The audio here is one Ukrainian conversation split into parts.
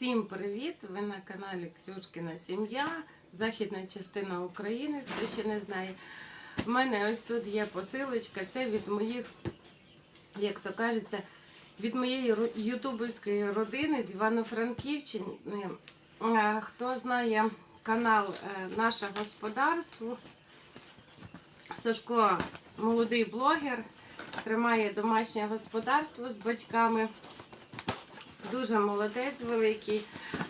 Всім привіт! Ви на каналі Ксюшкіна Сім'я, західна частина України, хто ще не знає. У мене ось тут є посилочка. Це від моїх, як то кажеться, від моєї ютуберської родини з Івано-Франківщини. Хто знає канал е, Наше господарство, Сашко молодий блогер, тримає домашнє господарство з батьками. Дуже молодець великий.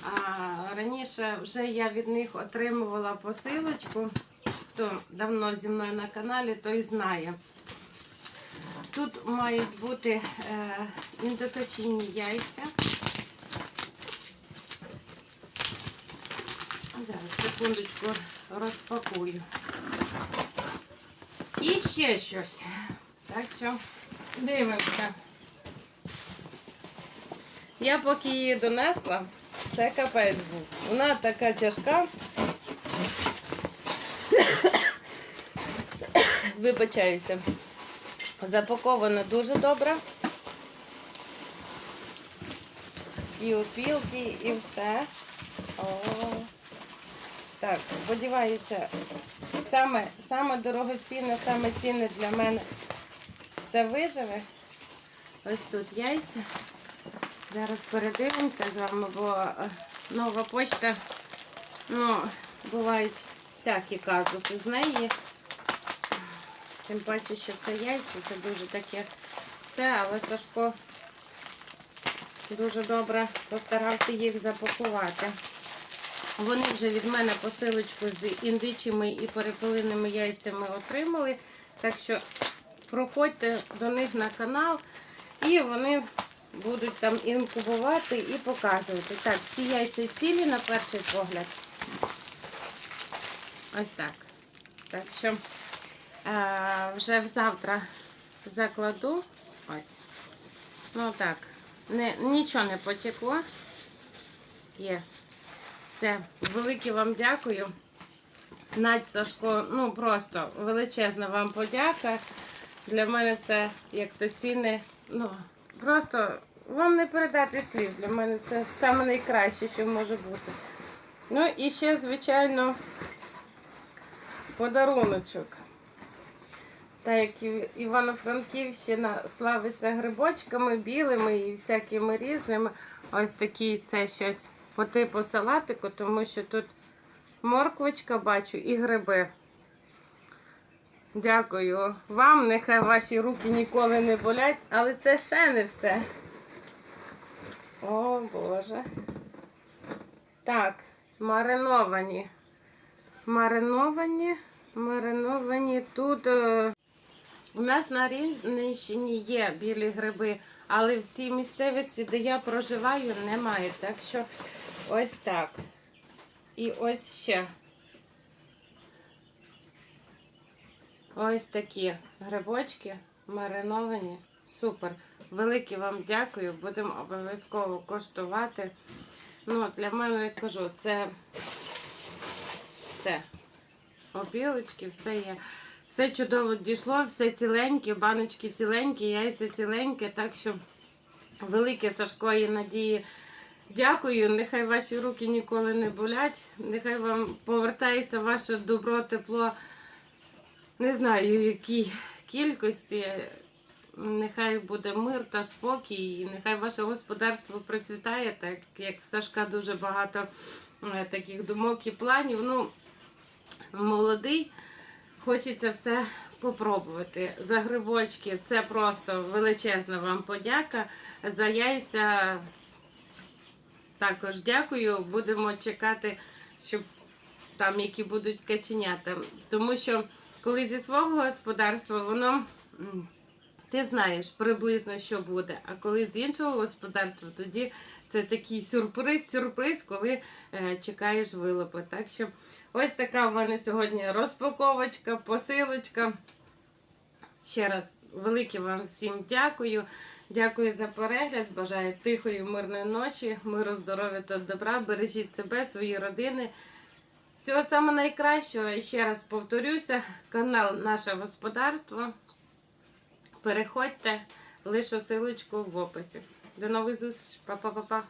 А, раніше вже я від них отримувала посилочку. Хто давно зі мною на каналі, той знає. Тут мають бути е, індокачинні яйця. Зараз секундочку розпакую. І ще щось. Так що дивимося. Я поки її донесла, це капець був. Вона така тяжка. Вибачаюся. Запакована дуже добре. І опілки, і все. О. Так, сподіваюся, саме, саме дорогоцінне, саме цінне для мене все виживе. Ось тут яйця. Зараз передивимося з вами, бо е, нова почта, ну, бувають всякі казуси з неї. Тим паче, що це яйця, це дуже таке це, але Сашко дуже добре постарався їх запакувати. Вони вже від мене посилочку з індичими і перепиленими яйцями отримали. Так що проходьте до них на канал і вони будуть там інкубувати і показувати. Так, всі яйця цілі на перший погляд. Ось так. Так що е, вже завтра закладу. Ось. Ну так. Не, нічого не потекло. Є. Все. Велике вам дякую. Надь Сашко, ну просто величезна вам подяка. Для мене це як то цінне. Ну, просто вам не передати слів. Для мене це саме найкраще, що може бути. Ну і ще, звичайно, подаруночок. Так як Івано-Франківщина славиться грибочками білими і всякими різними. Ось такий це щось по типу салатику, тому що тут морквочка бачу і гриби. Дякую вам. Нехай ваші руки ніколи не болять, але це ще не все. Боже. Так, мариновані. Мариновані, мариновані. Тут е, у нас на Рівненщині є білі гриби, але в цій місцевості, де я проживаю, немає. Так що ось так. І ось ще. Ось такі грибочки мариновані. Супер. Велике вам дякую. Будемо обов'язково коштувати. Ну, для мене я кажу, це все. Опілочки, все є. Все чудово дійшло, все ціленьке, баночки ціленькі, яйця ціленькі. Так що велике Сашко і надії. Дякую, нехай ваші руки ніколи не болять. Нехай вам повертається ваше добро, тепло. Не знаю, якій кількості. Нехай буде мир та спокій, і нехай ваше господарство процвітає, так як в Сашка дуже багато е, таких думок і планів. Ну, молодий, хочеться все попробувати. За грибочки це просто величезна вам подяка. За яйця також дякую. Будемо чекати, щоб там які будуть каченята. Тому що коли зі свого господарства воно. Ти знаєш приблизно, що буде. А коли з іншого господарства, тоді це такий сюрприз-сюрприз, коли е, чекаєш вилупи. Так що ось така в мене сьогодні розпаковочка, посилочка. Ще раз велике вам всім дякую. Дякую за перегляд. Бажаю тихої, мирної ночі, миру, здоров'я та добра. Бережіть себе, свої родини. Всього самого найкращого. І ще раз повторюся, канал Наше Господарство. Переходьте, лишу силочку в описі. До нових зустрічей. Па-па-па-па.